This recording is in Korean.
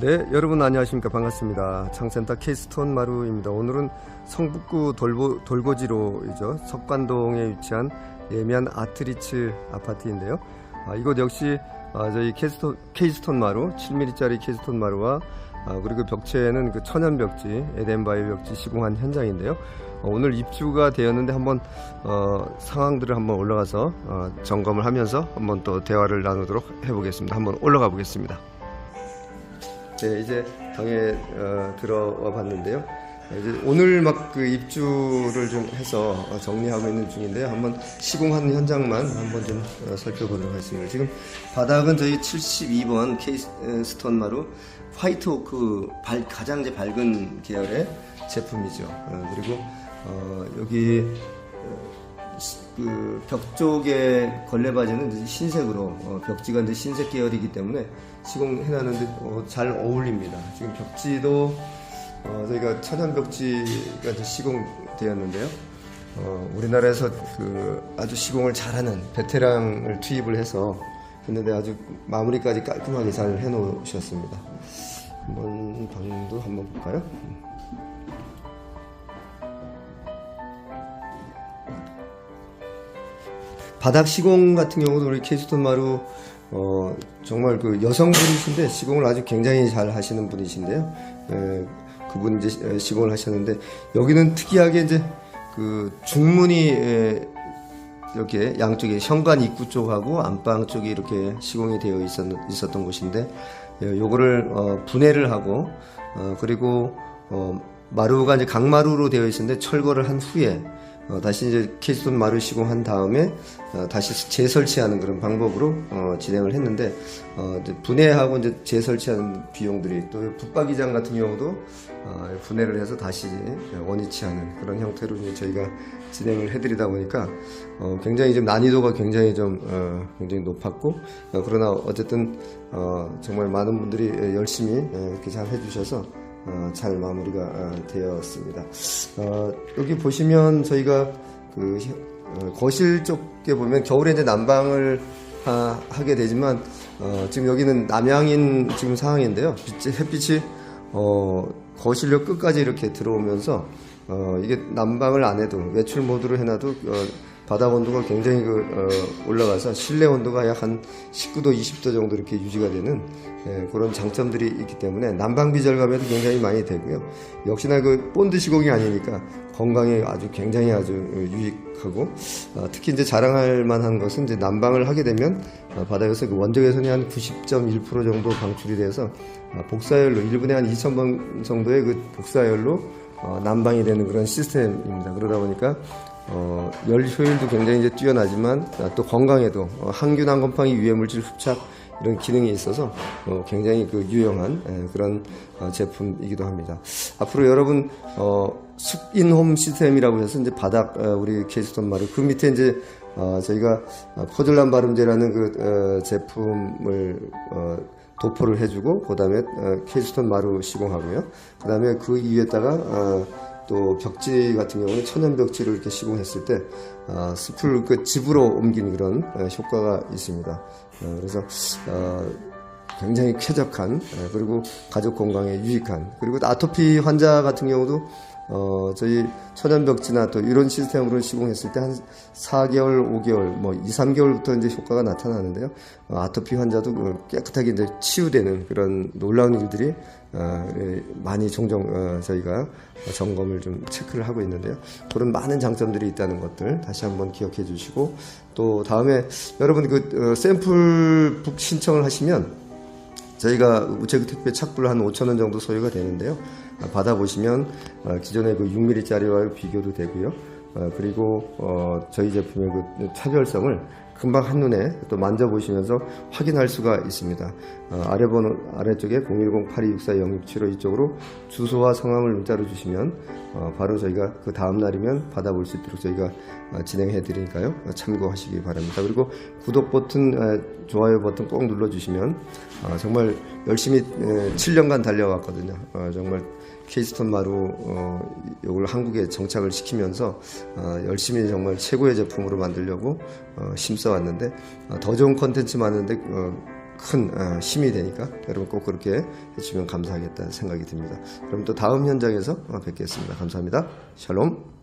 네, 여러분 안녕하십니까. 반갑습니다. 창센터 케이스톤 마루입니다. 오늘은 성북구 돌보, 돌고지로이죠. 석관동에 위치한 예미한 아트리츠 아파트인데요. 아, 이곳 역시 아, 저희 케이스톤, 케이스톤 마루, 7mm짜리 케이스톤 마루와 아, 그리고 벽체에는 그 천연 벽지, 에덴바이 벽지 시공한 현장인데요. 어, 오늘 입주가 되었는데 한번 어, 상황들을 한번 올라가서 어, 점검을 하면서 한번 또 대화를 나누도록 해보겠습니다. 한번 올라가 보겠습니다. 네, 이제 방에 어, 들어와 봤는데요. 네, 이제 오늘 막 그 입주를 좀 해서 어, 정리하고 있는 중인데요. 한번 시공하는 현장만 한번 좀 어, 살펴보도록 하겠습니다. 지금 바닥은 저희 72번 케이스톤 마루 화이트 오크 발, 가장 이제 밝은 계열의 제품이죠. 어, 그리고 어, 여기 그 벽 쪽에 걸레 바지는 이제 흰색으로 어, 벽지가 이제 흰색 계열이기 때문에 시공해놨는데 어, 잘 어울립니다. 지금 벽지도 어, 저희가 천연 벽지가 이제 시공되었는데요. 어, 우리나라에서 그 아주 시공을 잘하는 베테랑을 투입을 해서 했는데 아주 마무리까지 깔끔하게 잘 해놓으셨습니다. 한번 방도 한번 볼까요? 바닥 시공 같은 경우도 우리 케이스톤 마루 어, 정말 그 여성분이신데 시공을 아주 굉장히 잘 하시는 분이신데요. 에, 그분 이제 시- 시공을 하셨는데 여기는 특이하게 이제 그 중문이 에, 이렇게 양쪽에 현관 입구 쪽하고 안방 쪽이 이렇게 시공이 되어 있었, 있었던 곳인데 예, 요거를 어, 분해를 하고 어, 그리고 어, 마루가 이제 강마루로 되어 있었는데 철거를 한 후에 어, 다시 이제 케이스톤 마루 시공한 다음에 어, 다시 재설치하는 그런 방법으로 어, 진행을 했는데 어, 이제 분해하고 이제 재설치하는 비용들이 또 붙박이장 같은 경우도 어, 분해를 해서 다시 원위치하는 그런 형태로 이제 저희가 진행을 해드리다 보니까 어, 굉장히 좀 난이도가 굉장히 좀 어, 굉장히 높았고 어, 그러나 어쨌든 어, 정말 많은 분들이 열심히 예, 이렇게 잘 해주셔서 어, 잘 마무리가 어, 되었습니다. 어, 여기 보시면 저희가 그 혀- 어, 거실 쪽에 보면 겨울에 이제 난방을 하, 게 되지만 어, 지금 여기는 남향인 지금 상황인데요. 빛이, 햇빛이 어, 거실역 끝까지 이렇게 들어오면서 어, 이게 난방을 안 해도 외출 모드로 해놔도 어, 바닥 온도가 굉장히 그, 어, 올라가서 실내 온도가 약 한 19도, 20도 정도 이렇게 유지가 되는 예, 그런 장점들이 있기 때문에 난방비 절감에도 굉장히 많이 되고요. 역시나 그 본드 시공이 아니니까 건강에 아주 굉장히 아주 유익하고 어, 특히 이제 자랑할 만한 것은 이제 난방을 하게 되면 어, 바닥에서 그 원적 외선이 한 90.1% 정도 방출이 돼서 어, 복사열로 1분에 한 2,000번 정도의 그 복사열로 어, 난방이 되는 그런 시스템입니다. 그러다 보니까 어, 열 효율도 굉장히 이제 뛰어나지만 아, 또 건강에도 어, 항균 항곰팡이 유해 물질 흡착 이런 기능이 있어서 어, 굉장히 그 유용한 예, 그런 어, 제품이기도 합니다. 앞으로 여러분 어, 숲인홈 시스템이라고 해서 이제 바닥 어, 우리 케이스톤 마루 그 밑에 이제 어, 저희가 어, 포즐란 발음제라는 그 어, 제품을 어, 도포를 해주고 그 다음에 어, 케이스톤 마루 시공하고요. 그 다음에 그 위에다가 어, 또 벽지 같은 경우는 천연 벽지를 이렇게 시공했을 때 어, 숲을 그 집으로 옮기는 그런 어, 효과가 있습니다. 어, 그래서 어, 굉장히 쾌적한 어, 그리고 가족 건강에 유익한 그리고 아토피 환자 같은 경우도 어, 저희 천연벽지나 또 이런 시스템으로 시공했을 때 한 4개월, 5개월, 뭐 2, 3개월부터 이제 효과가 나타나는데요. 어, 아토피 환자도 그 깨끗하게 이제 치유되는 그런 놀라운 일들이 어, 예, 많이 종종 어, 저희가 점검을 좀 체크를 하고 있는데요. 그런 많은 장점들이 있다는 것들 다시 한번 기억해 주시고 또 다음에 여러분 그 어, 샘플 북 신청을 하시면 저희가 우체국 택배 착불 한 5천 원 정도 소요가 되는데요. 아, 받아보시면 어, 기존의 그 6mm짜리와 비교도 되고요. 어, 그리고 어, 저희 제품의 그 차별성을 금방 한눈에 또 만져보시면서 확인할 수가 있습니다. 어, 아래 번호 아래쪽에 010-8264-0675 이쪽으로 주소와 성함을 문자로 주시면 어, 바로 저희가 그 다음 날이면 받아볼 수 있도록 저희가 어, 진행해 드리니까요. 어, 참고하시기 바랍니다. 그리고 구독 버튼, 어, 좋아요 버튼 꼭 눌러주시면 어, 정말 열심히 에, 7년간 달려왔거든요. 어, 정말 케이스톤 마루 어, 이걸 한국에 정착을 시키면서 어, 열심히 정말 최고의 제품으로 만들려고 어, 힘써왔는데 어, 더 좋은 컨텐츠 많은데 어, 큰 어, 힘이 되니까 여러분 꼭 그렇게 해주시면 감사하겠다는 생각이 듭니다. 그럼 또 다음 현장에서 어, 뵙겠습니다. 감사합니다. 샬롬.